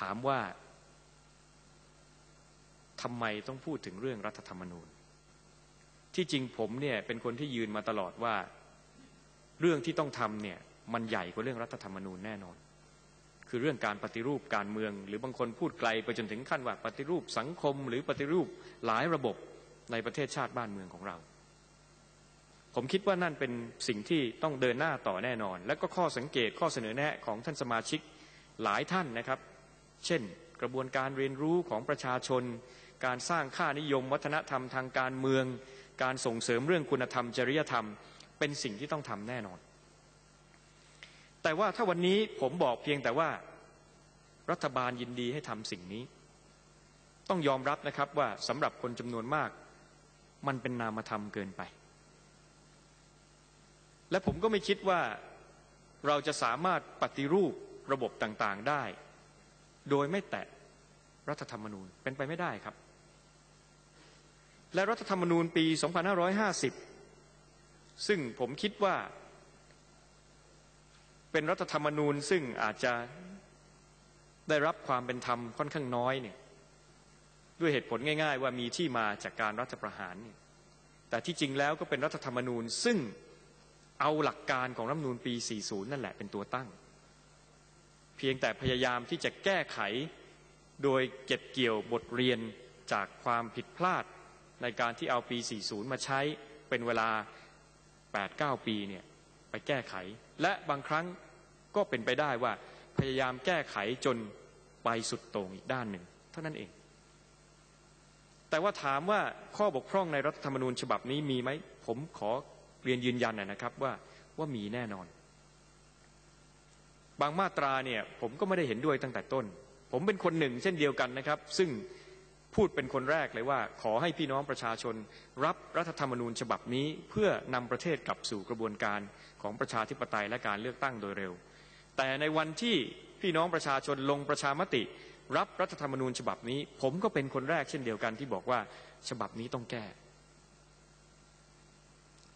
ถามว่าทำไมต้องพูดถึงเรื่องรัฐธรรมนูญ ที่จริงผมเนี่ยเป็นคนที่ยืนมาตลอดว่า เรื่องที่ต้องทำเนี่ยมันใหญ่กว่าเรื่องรัฐธรรมนูญแน่นอน คือเรื่องการปฏิรูปการเมือง หรือบางคนพูดไกลไปจนถึงขั้นว่าปฏิรูปสังคม หรือปฏิรูปหลายระบบในประเทศชาติบ้านเมืองของเรา ผมคิดว่านั่นเป็นสิ่งที่ต้องเดินหน้าต่อแน่นอน และก็ข้อสังเกตข้อเสนอแนะของท่านสมาชิกหลายท่านนะครับ เช่น กระบวนการเรียนรู้ของประชาชน การสร้างค่านิยมวัฒนธรรมทางการเมือง การส่งเสริมเรื่องคุณธรรมจริยธรรม เป็นสิ่งที่ต้องทำแน่นอน แต่ว่าถ้าวันนี้ผมบอกเพียงแต่ว่ารัฐบาลยินดีให้ทำสิ่งนี้ ต้องยอมรับนะครับว่าสำหรับคนจำนวนมาก มันเป็นนามธรรมเกินไป และผมก็ไม่คิดว่าเราจะสามารถปฏิรูประบบต่างๆได้ โดยไม่แตะรัฐธรรมนูญเป็นไปไม่ได้ครับ และรัฐธรรมนูญปี 2550 ซึ่งผมคิดว่า เป็นรัฐธรรมนูญซึ่งอาจจะได้รับความเป็นธรรมค่อนข้างน้อยเนี่ยด้วยเหตุผลง่าย ๆ ว่ามีที่มาจากการรัฐประหารเนี่ยแต่ที่จริงแล้วก็เป็นรัฐธรรมนูญซึ่งเอาหลักการของรัฐธรรมนูญปี 40 นั่นแหละเป็นตัวตั้ง เพียงแต่พยายามที่จะแก้ไข โดยเก็บเกี่ยวบทเรียนจากความผิดพลาดในการที่เอาปี 40 มาใช้เป็นเวลา 8-9 ปีเนี่ยไปแก้ไข และบางครั้งก็เป็นไปได้ว่าพยายามแก้ไขจนไปสุดโต่งอีกด้านหนึ่ง เท่านั้นเอง แต่ว่าถามว่าข้อบกพร่องในรัฐธรรมนูญฉบับนี้มีไหม ผมขอเรียนยืนยันนะครับว่าว่ามีแน่นอน บางมาตราเนี่ยผมก็ไม่ได้เห็นด้วยตั้งแต่ต้น ผมเป็นคนหนึ่งเช่นเดียวกันนะครับ ซึ่งพูดเป็นคนแรกเลยว่า ขอให้พี่น้องประชาชน รับรัฐธรรมนูญฉบับนี้ เพื่อนำประเทศกลับสู่กระบวนการของประชาธิปไตยและการเลือกตั้งโดยเร็ว แต่ในวันที่พี่น้องประชาชนลงประชามติ รับรัฐธรรมนูญฉบับนี้ ผมก็เป็นคนแรกเช่นเดียวกันที่บอกว่าฉบับนี้ต้องแก้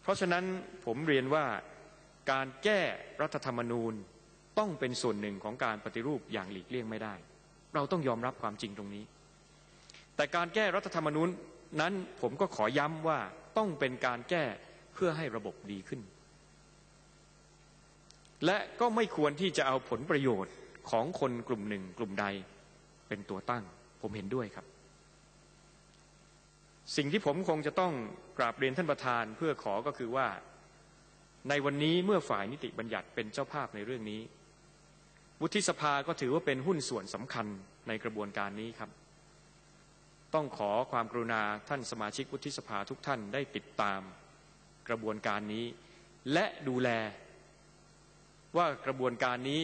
เพราะฉะนั้นผมเรียนว่าการแก้รัฐธรรมนูญ ต้องเป็นส่วนหนึ่งของการปฏิรูปอย่างหลีกเลี่ยงไม่ได้ เราต้องยอมรับความจริงตรงนี้ แต่การแก้รัฐธรรมนูญนั้นผมก็ขอย้ำว่าต้องเป็นการแก้เพื่อให้ระบบดีขึ้น และก็ไม่ควรที่จะเอาผลประโยชน์ของคนกลุ่มหนึ่งกลุ่มใดเป็นตัวตั้ง ผมเห็นด้วยครับ สิ่งที่ผมคงจะต้องกราบเรียนท่านประธานเพื่อขอก็คือว่าในวันนี้เมื่อฝ่ายนิติบัญญัติเป็นเจ้าภาพในเรื่องนี้ วุฒิสภาก็ถือว่าเป็นหุ้นส่วนสำคัญในกระบวนการนี้ครับ ต้องขอความกรุณาท่านสมาชิกวุฒิสภาทุกท่านได้ติดตามกระบวนการนี้ และดูแล ว่ากระบวนการนี้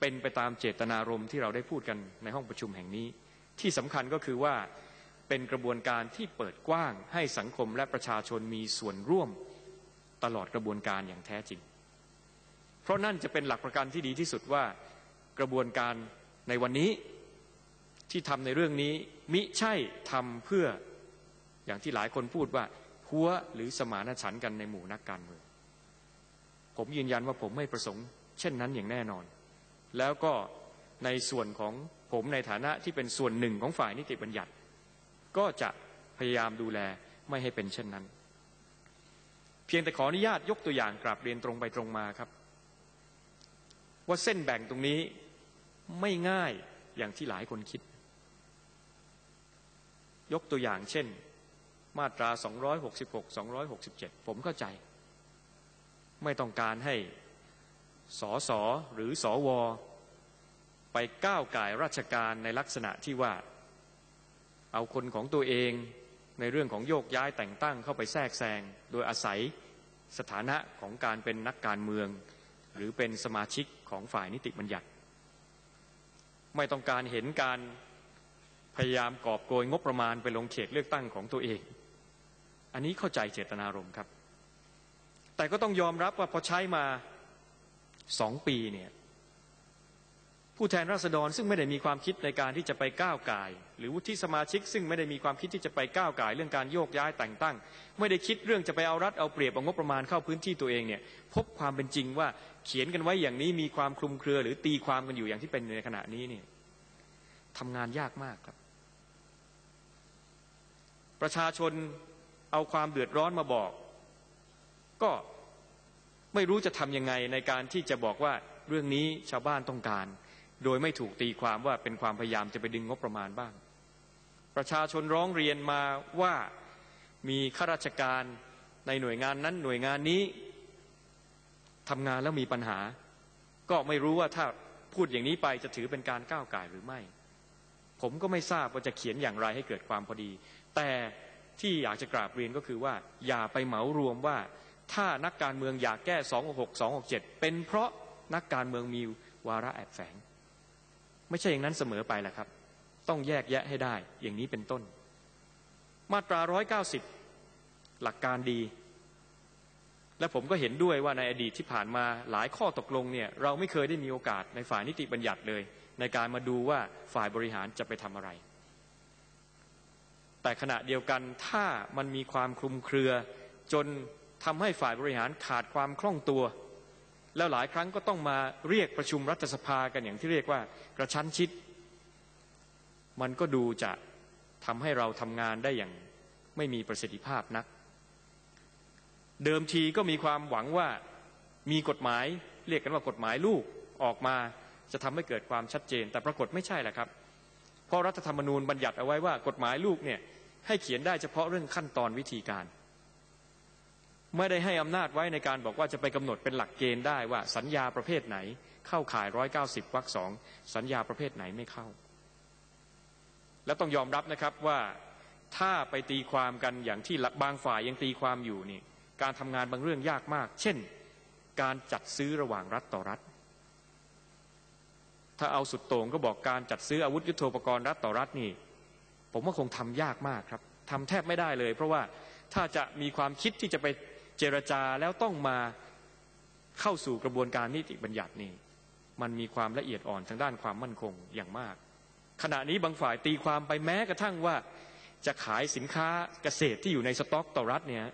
เป็นไปตามเจตนารมณ์ที่เราได้พูดกันในห้องประชุมแห่งนี้ ที่สำคัญก็คือว่าเป็นกระบวนการที่เปิดกว้างให้สังคมและประชาชนมีส่วนร่วมตลอดกระบวนการอย่างแท้จริง เพราะนั่นจะเป็นหลักประกันที่ดีที่สุดว่า กระบวนการในวันนี้ที่ทำในเรื่องนี้ มิใช่ทำเพื่ออย่างที่หลายคนพูดว่าหัวหรือสมานฉันท์กันในหมู่นักการเมือง ผมยืนยันว่าผมไม่ประสงค์ เช่นนั้นอย่างแน่นอน แล้วก็ในส่วนของผมในฐานะที่เป็นส่วนหนึ่งของฝ่ายนิติบัญญัติ ก็จะพยายามดูแลไม่ให้เป็นเช่นนั้น เพียงแต่ขออนุญาตยกตัวอย่างกราบเรียนตรงไปตรงมาครับ ว่าเส้นแบ่งตรงนี้ไม่ง่ายอย่างที่หลายคนคิด ยกตัวอย่างเช่น มาตรา 266 267 ผมเข้าใจ ไม่ต้องการให้สอสอหรือสอวอไปก้าวไก่ราชการในลักษณะที่ว่า เอาคนของตัวเองในเรื่องของโยกย้ายแต่งตั้งเข้าไปแทรกแซง โดยอาศัยสถานะของการเป็นนักการเมือง หรือเป็นสมาชิกของฝ่ายนิติบัญญัติ ไม่ต้องการเห็นการพยายามกอบโกยงบประมาณไปลงเขตเลือกตั้งของตัวเอง อันนี้เข้าใจเจตนารมณ์ครับ แต่ก็ต้องยอมรับว่าพอใช้มาสองปีเนี่ย ผู้แทนราษฎรซึ่งไม่ได้มีความคิดในการที่จะไปก้าวไก่หรือวุฒิสมาชิก ซึ่งไม่ได้มีความคิดที่จะไปก้าวไก่เรื่องการโยกย้ายแต่งตั้ง ไม่ได้คิดเรื่องจะไปเอารัดเอาเปรียบเอางบประมาณเข้าพื้นที่ตัวเองเนี่ยพบความเป็นจริงว่าเขียนกันไว้อย่างนี้มีความคลุมเครือ หรือตีความกันอยู่อย่างที่เป็นในขณะนี้เนี่ยทำงานยากมากครับ ประชาชนเอาความเดือดร้อนมาบอก ก็ไม่รู้จะทำยังไงในการที่จะบอกว่าเรื่องนี้ชาวบ้านต้องการ โดยไม่ถูกตีความว่าเป็นความพยายามจะไปดึงงบประมาณบ้าง ประชาชนร้องเรียนมาว่ามีข้าราชการในหน่วยงานนั้นหน่วยงานนี้ทำงานแล้วมีปัญหา ก็ไม่รู้ว่าถ้าพูดอย่างนี้ไปจะถือเป็นการก้าวไก่หรือไม่ ผมก็ไม่ทราบว่าจะเขียนอย่างไรให้เกิดความพอดี แต่ที่อยากจะกราบเรียนก็คือว่า อย่าไปเหมารวมว่า ถ้านักการเมืองอยากแก้ 266 267 เป็นเพราะนักการเมืองมีวาระแอบแฝง ไม่ใช่อย่างนั้นเสมอไปแหละครับ ต้องแยกแยะให้ได้ อย่างนี้เป็นต้น มาตรา 190 หลักการดี และผมก็เห็นด้วยว่าในอดีตที่ผ่านมาหลายข้อตกลงเนี่ยเราไม่เคยได้มีโอกาสในฝ่ายนิติบัญญัติเลย ในการมาดูว่าฝ่ายบริหารจะไปทำอะไร แต่ขณะเดียวกันถ้ามันมีความคลุมเครือ จนทำให้ฝ่ายบริหารขาดความคล่องตัว แล้วหลายครั้งก็ต้องมาเรียกประชุมรัฐสภากันอย่างที่เรียกว่ากระชั้นชิด มันก็ดูจะทำให้เราทำงานได้อย่างไม่มีประสิทธิภาพนัก เดิมทีก็มีความหวังว่ามีกฎหมายเรียกกันว่ากฎหมายลูกออกมาจะทำให้เกิดความชัดเจน แต่ปรากฏไม่ใช่แหละครับ เพราะรัฐธรรมนูญบัญญัติเอาไว้ว่ากฎหมายลูกเนี่ยให้เขียนได้เฉพาะเรื่องขั้นตอนวิธีการ ไม่ได้ให้อำนาจไว้ในการบอกว่าจะไปกำหนดเป็นหลักเกณฑ์ได้ว่าสัญญาประเภทไหน เข้าข่ายร้อยเก้าสิบวรรคสองสัญญาประเภทไหนไม่เข้า และต้องยอมรับนะครับว่าถ้าไปตีความกันอย่างที่บางฝ่ายยังตีความอยู่นี่การทำงานบางเรื่องยากมาก เช่น การจัดซื้อระหว่างรัฐต่อรัฐ ถ้าเอาสุดโต่งก็บอกการจัดซื้ออาวุธยุโทโธปกรณ์รัฐต่อรัฐนี่ ผมว่าคงทำยากมากครับทำแทบไม่ได้เลย เพราะว่าถ้าจะมีความคิดที่จะไป เจรจาแล้วต้องมาเข้าสู่กระบวนการนิติบัญญัตินี่มันมีความละเอียดอ่อนทางด้านความมั่นคงอย่างมาก ขณะนี้บางฝ่ายตีความไปแม้กระทั่งว่าจะขายสินค้าเกษตรที่อยู่ในสต็อกต่อรัฐเนี่ย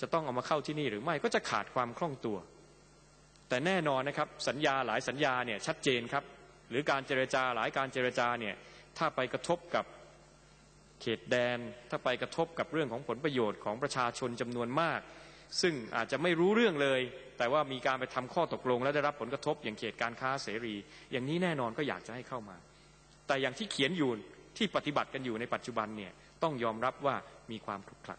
จะต้องเอามาเข้าที่นี่หรือไม่ก็จะขาดความคล่องตัว แต่แน่นอนนะครับสัญญาหลายสัญญาเนี่ยชัดเจนครับ หรือการเจรจาหลายการเจรจาเนี่ยถ้าไปกระทบกับ เขตแดน ถ้าไปกระทบกับเรื่องของผลประโยชน์ของประชาชนจำนวนมาก ซึ่งอาจจะไม่รู้เรื่องเลย แต่ว่ามีการไปทำข้อตกลง และได้รับผลกระทบอย่างเขตการค้าเสรี อย่างนี้แน่นอนก็อยากจะให้เข้ามา แต่อย่างที่เขียนอยู่ที่ปฏิบัติกันอยู่ในปัจจุบันเนี่ยต้องยอมรับว่ามีความคลุกคลัก